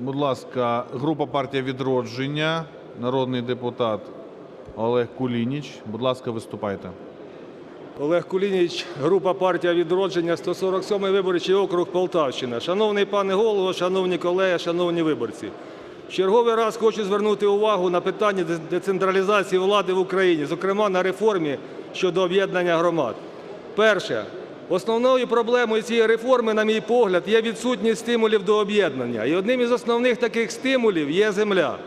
Будь ласка, група партія відродження, народний депутат Олег Кулініч. Будь ласка, виступайте. Олег Кулініч, група партія відродження, 147-й виборчий округ Полтавщина. Шановний пане голово, шановні колеги, шановні виборці. В черговий раз хочу звернути увагу на питання децентралізації влади в Україні, зокрема на реформі щодо об'єднання громад. Перше. Основною проблемою цієї реформи, на мій погляд, є відсутність стимулів до об'єднання. І одним із основних таких стимулів є земля.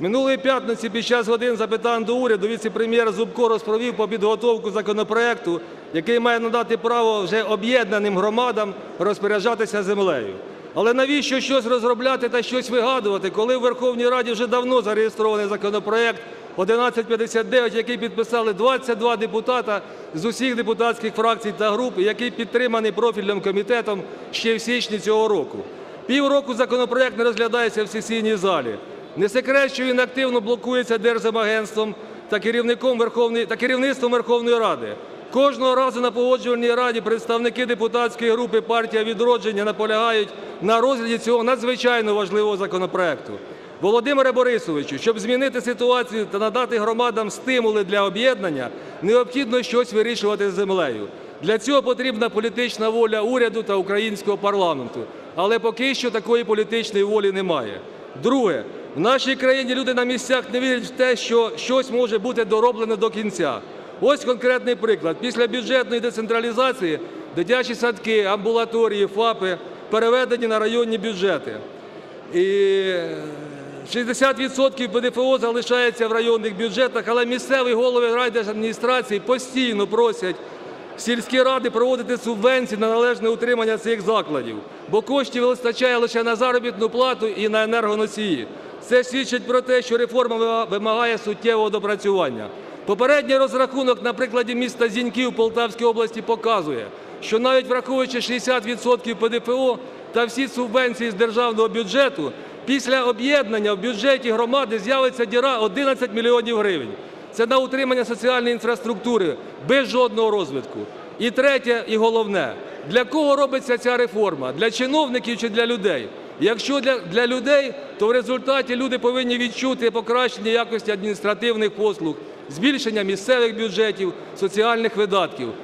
Минулої п'ятниці під час годин запитань до уряду віце-прем'єр Зубко розповів по підготовку законопроекту, який має надати право вже об'єднаним громадам розпоряджатися землею. Але навіщо щось розробляти та щось вигадувати, коли в Верховній Раді вже давно зареєстрований законопроект 1159, який підписали 22 депутата з усіх депутатських фракцій та груп, який підтриманий профільним комітетом ще в січні цього року. Півроку законопроект не розглядається в сесійній залі. Не секрет, що він активно блокується Держземагентством та керівником Верховної та керівництвом Верховної Ради. Кожного разу на погоджувальній раді представники депутатської групи партія відродження наполягають на розгляді цього надзвичайно важливого законопроекту. Володимире Борисовичу, щоб змінити ситуацію та надати громадам стимули для об'єднання, необхідно щось вирішувати з землею. Для цього потрібна політична воля уряду та українського парламенту. Але поки що такої політичної волі немає. Друге, в нашій країні люди на місцях не вірять в те, що щось може бути дороблено до кінця. Ось конкретний приклад. Після бюджетної децентралізації дитячі садки, амбулаторії, ФАПи переведені на районні бюджети. І 60% ПДФО залишається в районних бюджетах, але місцеві голови райдержадміністрації постійно просять сільські ради проводити субвенції на належне утримання цих закладів, бо коштів вистачає лише на заробітну плату і на енергоносії. Це свідчить про те, що реформа вимагає суттєвого допрацювання. Попередній розрахунок на прикладі міста Зіньків Полтавської області показує, що навіть враховуючи 60% ПДФО та всі субвенції з державного бюджету, після об'єднання в бюджеті громади з'явиться діра 11 мільйонів гривень. Це на утримання соціальної інфраструктури без жодного розвитку. І третє, і головне, для кого робиться ця реформа? Для чиновників чи для людей? Якщо для, для людей, то в результаті люди повинні відчути покращення якості адміністративних послуг, збільшення місцевих бюджетів, соціальних видатків.